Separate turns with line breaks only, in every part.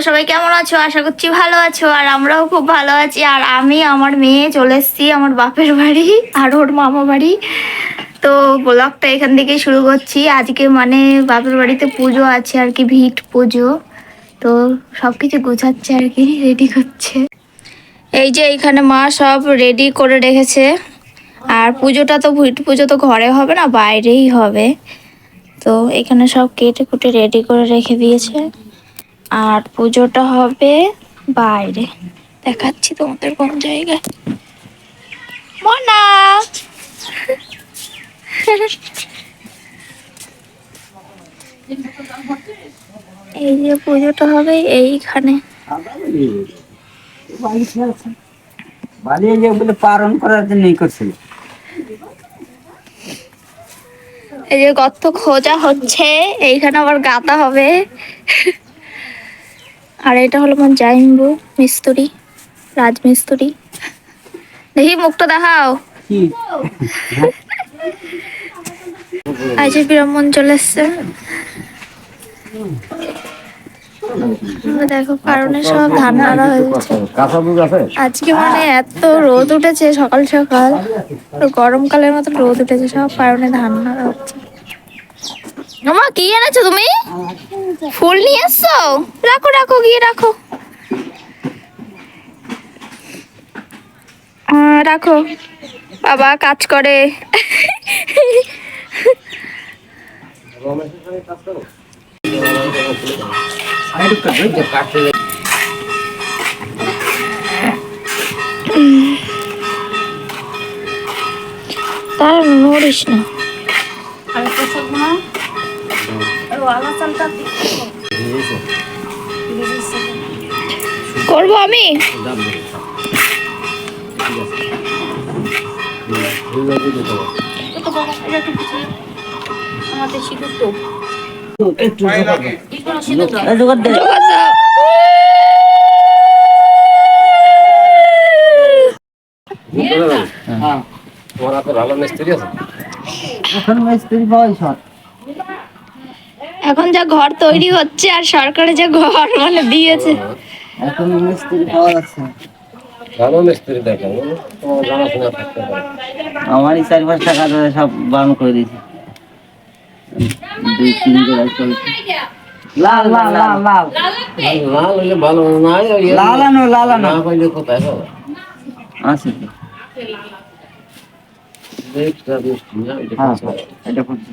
তোমরা সবাই কেমন আছো? আশা করছি ভালো আছো, আর আমরাও খুব ভালো আছি। আর আমি আমার মেয়ে চলে এসেছি, আমার বাপের বাড়ি আর ওর মামা বাড়ি। তো ব্লগটা এখান থেকে শুরু করছি। আজকে মানে বাপের বাড়িতে পুজো আছে আর কি, ভিট পুজো। তো সব কিছু গোছাচ্ছে আর কি রেডি করছে। এই যে এইখানে মা সব রেডি করে রেখেছে। আর পুজোটা তো, ভিট পুজো তো ঘরে হবে না, বাইরেই হবে। তো এখানে সব কেটে কুটে রেডি করে রেখে দিয়েছে। আর পুজোটা হবে বাইরে। দেখাচ্ছি তোমাদের কোন জায়গায়। মনা! এই যে পুজোটা হবে এইখানে।
বালিয়ে যে বলে পালন করার জন্য করছিল।
এই যে গর্ত খোঁজা হচ্ছে এইখানে আবার গাতা হবে। আর এটা হলো আমার জাইম্বু মিস্ত্রি রাজমিস্ত্রি। দেখি মুখটা দেখাও।
কি?
আজ ব্রাহ্মণ চলে এসছে। দেখো কারণে সব ধান নাড়া হয়েছে আজকে মানে এত রোদ উঠেছে সকাল সকাল। গরমকালের মতো রোদ উঠেছে সব কারণে ধান নাড়া হচ্ছে। মামা কি এনেছো তুমি? ফুল নিয়ে এসছো? রাখো রাখো, গিয়ে রাখো। রাখো। বাবা কাজ করে। তার নড়িস না। করব আমি? জোগাড় দাও।
তোমার হাতে ভালো মিস্ত্রি আছে?
এখন মিস্ত্রি পাওয়াই শর্ট
এখন যা ঘর তৈরি হচ্ছে আর সরকারে যে ঘর মানে দিয়েছে।
এখন মিস্ত্রি পাওয়া যাচ্ছে।
ভালো মিস্ত্রি দেখেন তোমার জানাশোনা থাকতে পারে।
আমারই চার পাঁচ টাকা ধরে সব বারণ করে দিয়েছে। দুই তিন জোড়া চলছে। লাল লাল লাল লাল।
ভালো না
লালানো
কোথায়
আছে
এটা
হ্যাঁ
কাঁচা।
এটা করছি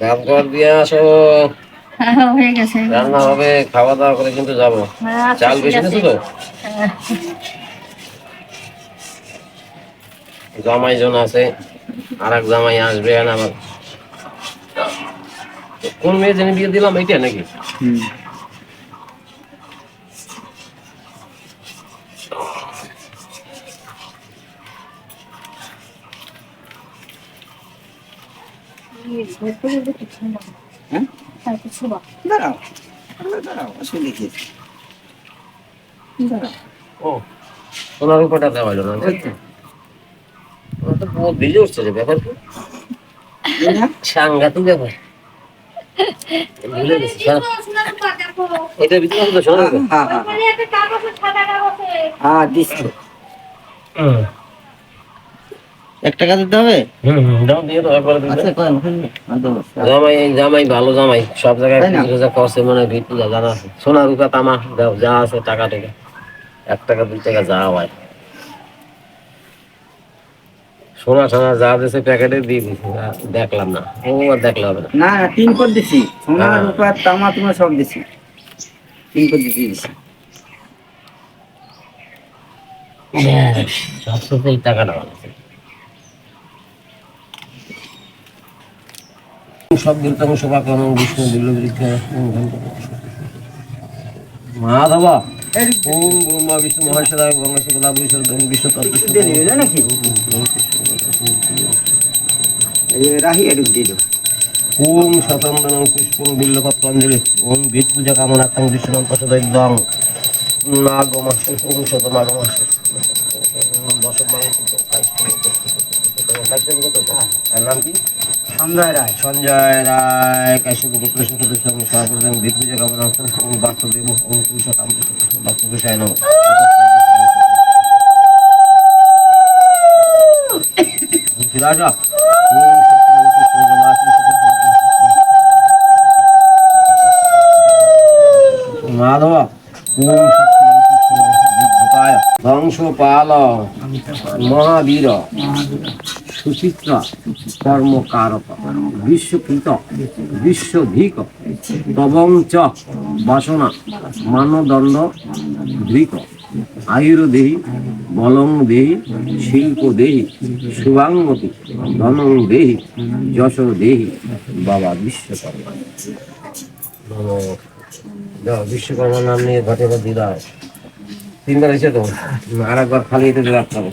কর দিয়ে আসো।
হয়ে গেছে
রান্না হবে খাওয়া দাওয়া করে কিন্তু যাব। চাল বেশি নিছো তো? জামাই জন আছে আর এক জামাই আসবে আর আমার কোন মেয়ে জেনে বিয়ে দিলাম এইটা নাকি?
হুম। হ্যাঁ দাঁড়াও দাঁড়াও অসুবিধা কি দাঁড়াও
ও সোনার উপরটা দেওয়া হলো না
তো
বহুত ভিজে উঠছে রে ব্যাপার সাংঘাতিক ব্যাপার ভুলে গেছি সারা- এটা ভিতরে সোনার উপর
হ্যাঁ হ্যাঁ হ্যাঁ দিচ্ছি।
হুম।
এক টাকা দিতে হবে?
দাও দিয়ে দাও একবার দিয়ে
আচ্ছা হ্যাঁ।
জামাই জামাই ভালো জামাই সব জায়গায়
তাই না?
করছে মানে ভিত পূজা জানা আছে। সোনা রূপা তামা দাও যা আছে টাকা টাকা। এক টাকা দুই টাকা যা হয়। সোনা সোনা যা দিয়েছে প্যাকেটে দিয়ে দিছি দেখলাম না ও আর দেখলে হবে না।
না না তিন করে দিছি। সোনা
হ্যাঁ।
রূপা তামা তোমার সব দিছি। তিন করে দিছি। দিছি
সবসাথে এই টাকাটা দেবতাং সভাকরণ বিষ্ণু বিল্লবৃক্ষ মাধব ওম ব্রহ্মা বিষ্ণু মহেশ্বরায় গঙ্গা শুক্লা বিষ্ণু বিষ্ণু তত্ত্ব ওম শতন্দনং পুষ্পং বিল্লপত্রাঞ্জলি ওম বেদ পূজা কামনার্থং বিষ্ণুনাম প্রসদং নাগমাস ওম শতমাগমাস এর নাম কি
সঞ্জয় রায়।
সঞ্জয় রায় কাশ্যপ গোপুরেশ প্রতিষ্ঠান সর্বজন বেদ পূজা কামনার্থং ওম বাস্তদেব ওম পুরুষোত্তম বাস্তবেশায় নমঃ রাজা ওম শক্তি নমঃ মাধব ধ্বংসপাল মহাবীর। সুচিত্র কর্মকারক বিশ্বকৃত বিশ্বধিক তবং চ বাসনা মানদণ্ড ধৃক আয়ুর্দেহি বলং দেহি শিল্প দেহি শুভাঙ্গতি ধনং দেহি যশ দেহি বাবা বিশ্বকর্মা বিশ্বকর্মা নাম নিয়ে ঘটে দিদা। তিনবার এসে তো আর একবার খালি এটা রাখতে হবে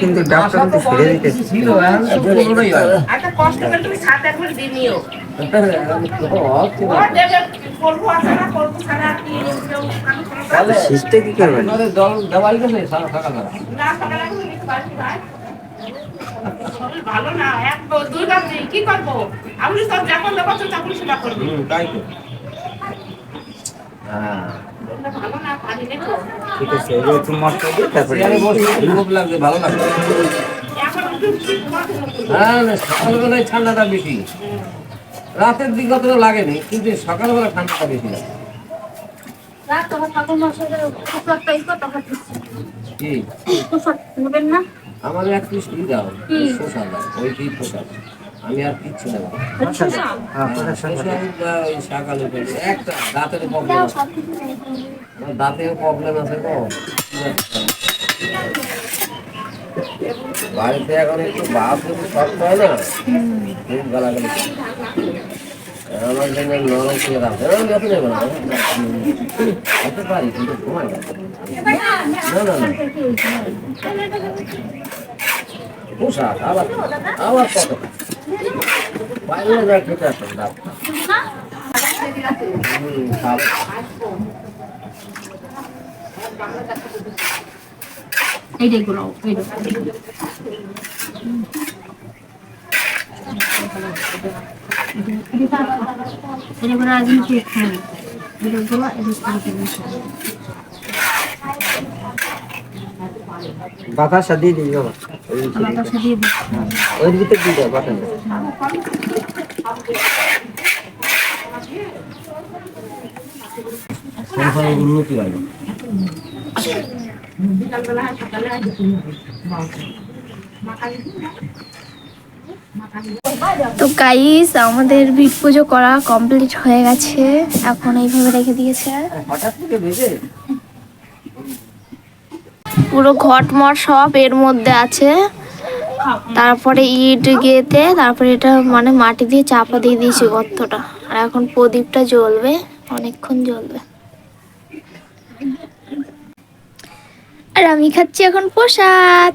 কিন্তু ডাক্তার ছেড়ে দিতে
ছিল,
কষ্ট করে তুমি সাত একবার দিয়ে
না।
কি
করবেন?
ভালো এক দুই কি করব? আমি সব যখন দেবো তখন করবি।
তাই তো। হ্যাঁ।
ঠিক আছে তারপরে
খুব ভালো। হ্যাঁ সকালবেলায় ঠান্ডাটা বেশি। রাতের দিকে অতটা লাগেনি কিন্তু সকালবেলা ঠান্ডাটা বেশি লাগে
রাত ঠাকুর তখন
কি?
নেবেন না?
আমার এক পিস কি? দাও শোষা দাও ওই কি পোশাক আমি আর কিচ্ছু দেবো না।
হ্যাঁ
শাক একটা দাঁতের প্রবলেম আছে। দাঁতের প্রবলেম আছে তো বাড়িতে এখন একটু ভাত যদি শক্ত হয় না? খুব গালাগালি। আমার জন্য নরম করে রাখবে আমি যত নেব না। হতে পারি, কিন্তু ঘুমাই না। না না পোশাক, আবার আবার কত? বাইরে যা খেতে আসেন ডাব হুম
এইটাই গুলো এইটা এটা করে গুলো
বাতাসা দিয়ে দিই বাবা। ওই
বাতাসা দিয়ে দিই
ওই ভিতরে দিয়ে দাও বাতাসা।
সংসারের উন্নতি হয়? না
তো গাইস আমাদের ভিট পুজো করা কমপ্লিট হয়ে গেছে। এখন এইভাবে রেখে দিয়েছে। পুরো ঘটমট সব এর মধ্যে আছে। তারপরে ইট গেতে তারপরে এটা মানে মাটি দিয়ে চাপা দিয়ে দিয়েছি গর্তটা। আর এখন প্রদীপটা জ্বলবে, অনেকক্ষণ জ্বলবে। আর আমি খাচ্ছি এখন প্রসাদ।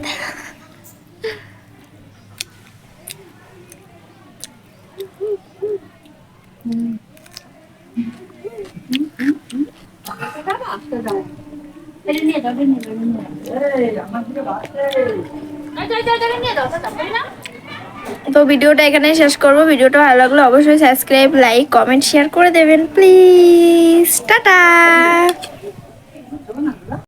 তো ভিডিওটা এখানেই শেষ করব। ভিডিওটা ভালো লাগলে অবশ্যই সাবস্ক্রাইব লাইক কমেন্ট শেয়ার করে দেবেন প্লিজ টাটা!